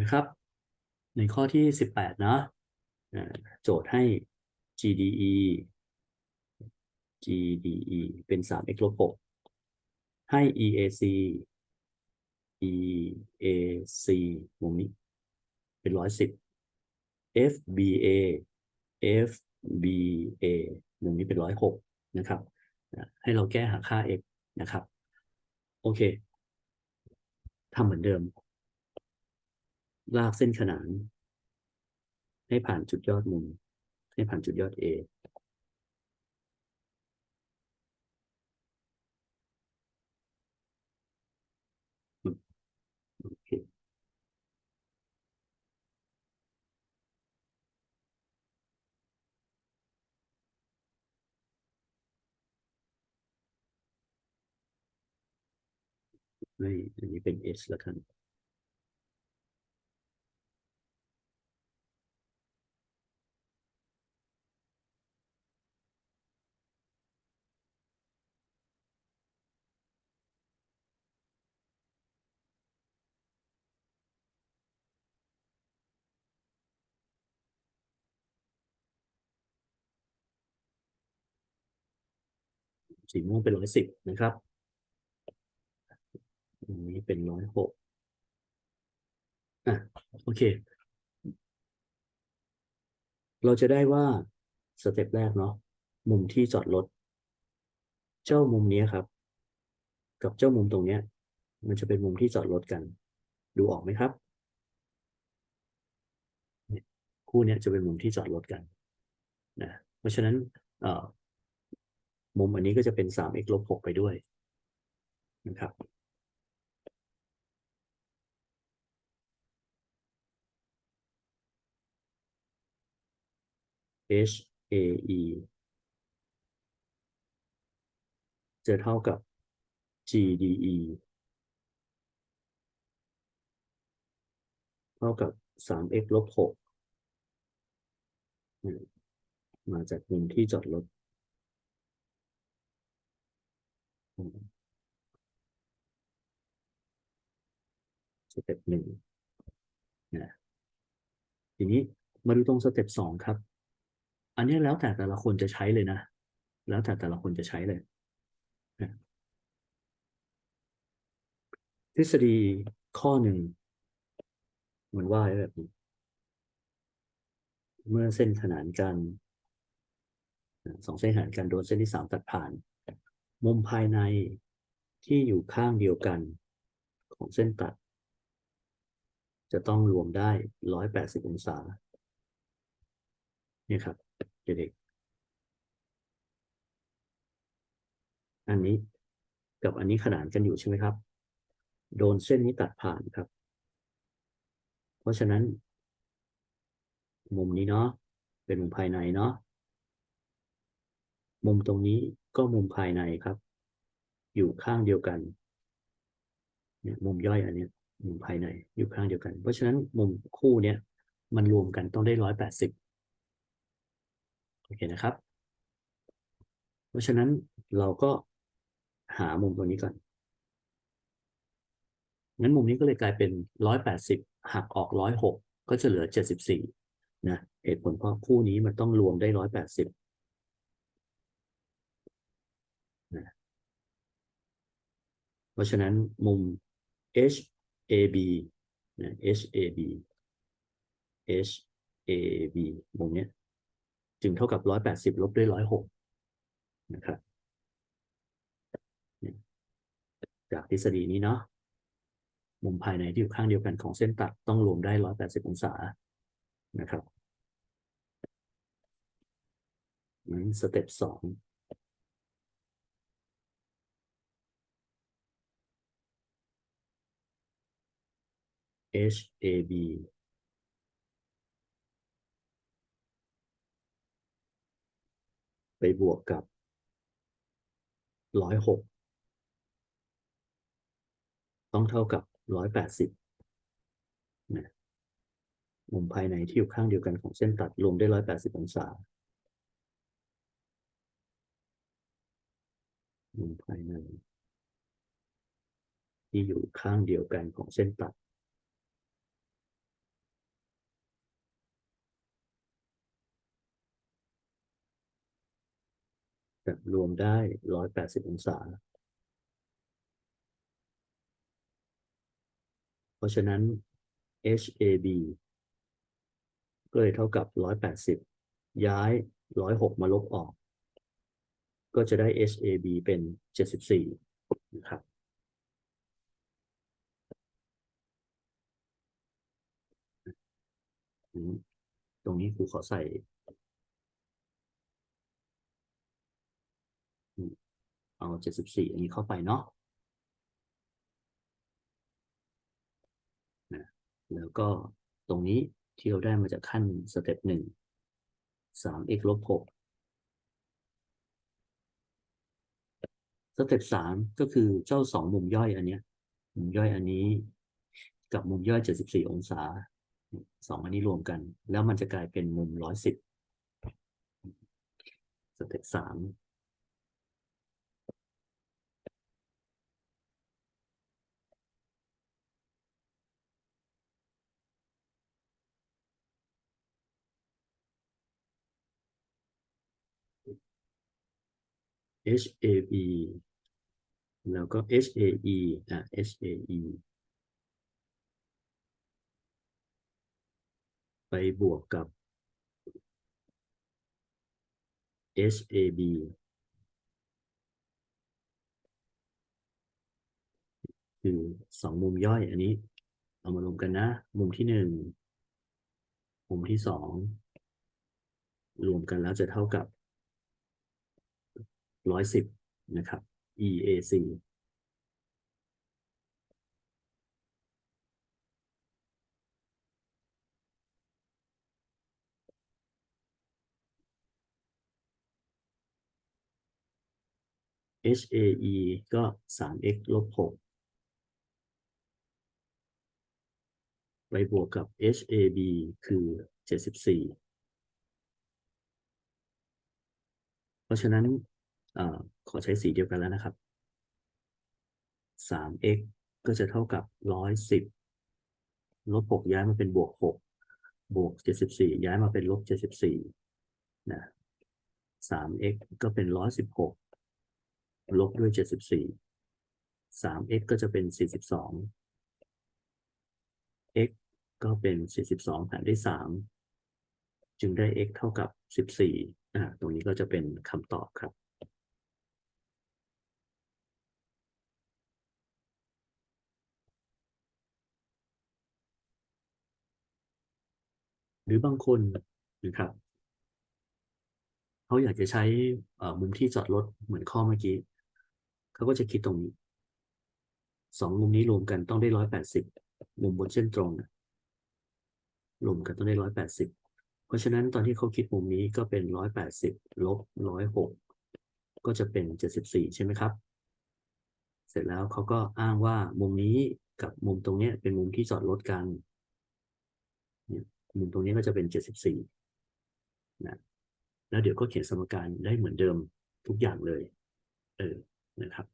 นะครับ ในข้อที่ 18 นะอ่าโจทย์ให้ GDE GDE เป็น 3x ลบ6ให้ EAC EAC มุมนี้ เป็นร้อยสิบ FBA FBA มุมนี้เป็นร้อยหกนะครับ ให้เราแก้หาค่า x นะครับ โอเคทำเหมือนเดิม ลากเส้นขนาน ให้ผ่านจุดยอดมุม ให้ผ่านจุดยอด A อืมโอเคไม่อันนี้เป็น S แล้วกัน สีม่วงเป็นร้อยสิบนะครับอันนี้เป็นร้อยหกอะโอเค เราจะได้ว่าสเต็ปแรกเนาะมุมที่จอดรถเจ้ามุมนี้ครับ กับเจ้ามุมตรงเนี้ย มันจะเป็นมุมที่จอดรถกัน ดูออกไหมครับคู่นี้จะเป็นมุมที่จอดรถกันนะเพราะฉะนั้นเอ่อ มุมอันนี้ก็จะเป็น 3x ลบ6ไปด้วยนะครับ H A E จะเท่ากับ G D E เท่ากับ 3x ลบ6มาจากมุมที่จอดรถอืม สเต็ปหนึ่งนะทีนี้มาดูตรงสเต็ปสองครับ อันนี้แล้วแต่แต่ละคนจะใช้เลยนะ แล้วแต่แต่ละคนจะใช้เลยนะทฤษฎีข้อหนึ่งมันว่าแบบนี้ เมื่อเส้นขนานกันสองเส้นขนานกันโดนเส้นที่สามตัดผ่าน มุมภายในที่อยู่ข้างเดียวกันของเส้นตัด จะต้องรวมได้ร้อยแปดสิบองศาเนี่ยครับเด็กๆอันนี้กับอันนี้ขนานกันอยู่ใช่ไหมครับ โดนเส้นนี้ตัดผ่านครับ เพราะฉะนั้น มุมนี้เนาะเป็นมุมภายในเนาะมุมตรงนี้ ก็มุมภายในครับ อยู่ข้างเดียวกันเนี่ยมุมย่อยอันนี้มุมภายในอยู่ข้างเดียวกัน เพราะฉะนั้นมุมคู่เนี้ยมันรวมกันต้องได้ร้อยแปดสิบโอเคนะครับ เพราะฉะนั้นเราก็หามุมตรงนี้ก่อนงั้นมุมนี้ก็เลยกลายเป็นร้อยแปดสิบหักออกร้อยหกก็จะเหลือเจ็ดสิบสี่นะเหตุผลเพราะคู่นี้มันต้องรวมได้ร้อยแปดสิบนะ เพราะฉะนั้นมุม HAB นะ HAB HAB มุมเนี้ยจึงเท่ากับร้อยแปดสิบลบด้วยร้อยหกนะครับจากทฤษฎีนี้เนาะมุมภายในที่อยู่ข้างเดียวกันของเส้นตัดต้องรวมได้ร้อยแปดสิบองศานะครับนั้นสเต็ปสอง HAB ไปบวกกับร้อยหกต้องเท่ากับร้อยแปดสิบนะมุมภายในที่อยู่ข้างเดียวกันของเส้นตัดรวมได้ร้อยแปดสิบองศา มุมภายในที่อยู่ข้างเดียวกันของเส้นตัด แบบรวมได้ร้อยแปดสิบองศา เพราะฉะนั้น HAB ก็เลยเท่ากับร้อยแปดสิบย้ายร้อยหกมาลบออก ก็จะได้ HAB เป็นเจ็ดสิบสี่นะครับตรงนี้ครูขอใส่อืม เอาเจ็ดสิบสี่อันนี้เข้าไปเนาะนะแล้วก็ตรงนี้ที่เราได้มาจากขั้นสเต็ปหนึ่งสาม x ลบหกสเต็ปสามก็คือเจ้าสองมุมย่อยอันเนี้ย มุมย่อยอันนี้ กับมุมย่อยเจ็ดสิบสี่องศาสองอันนี้รวมกัน แล้วมันจะกลายเป็นมุมร้อยสิบสเต็ปสาม HAB แล้วก็ HAE อะ HAE ไปบวกกับ HAB คือสองมุมย่อยอันนี้ เอามารวมกันนะ มุมที่หนึ่งมุมที่สองรวมกันแล้วจะเท่ากับ ร้อยสิบนะครับ EAC HAE ก็สาม x ลบหกไปบวกกับ HAB คือเจ็ดสิบสี่เพราะฉะนั้น อขอใช้สีเดียวกันแล้วนะครับสาม x ก็จะเท่ากับร้อยสิบลบหกย้ายมาเป็นบวกหกบวกเจ็ดสิบสี่ย้ายมาเป็นลบเจ็ดสิบสี่นะสาม x ก็เป็นร้อยสิบหกลบด้วยเจ็ดสิบสี่สาม x ก็จะเป็นสี่สิบสอง x ก็เป็นสี่สิบสองหารด้วยสามจึงได้ x เท่ากับสิบสี่อ่า ตรงนี้ก็จะเป็นคำตอบครับ รือบางคนนะครับเขาอยากจะใช้มุมที่จอดรถเหมือนข้อเมื่อกี้เขาก็จะคิดตรงนี้สองมุมนี้รวมกันต้องได้ร้อยแปดสิบมุมบนเส้นตรงรวมกันต้องได้ร้อยแปดสิบเพราะฉะนั้นตอนที่เขาคิดมุมนี้ก็เป็นร้อยแปดสิบลบร้อยหกก็จะเป็นเจ็ดสิบสี่ใช่ไหมครับ เสร็จแล้วเขาก็อ้างว่ามุมนี้กับมุมตรงเนี้ยเป็นมุมที่จอดรถกันเนี่ย มุมตรงนี้ก็จะเป็นเจ็ดสิบสี่นะแล้วเดี๋ยวก็เขียนสมการได้เหมือนเดิมทุกอย่างเลย เออนะครับ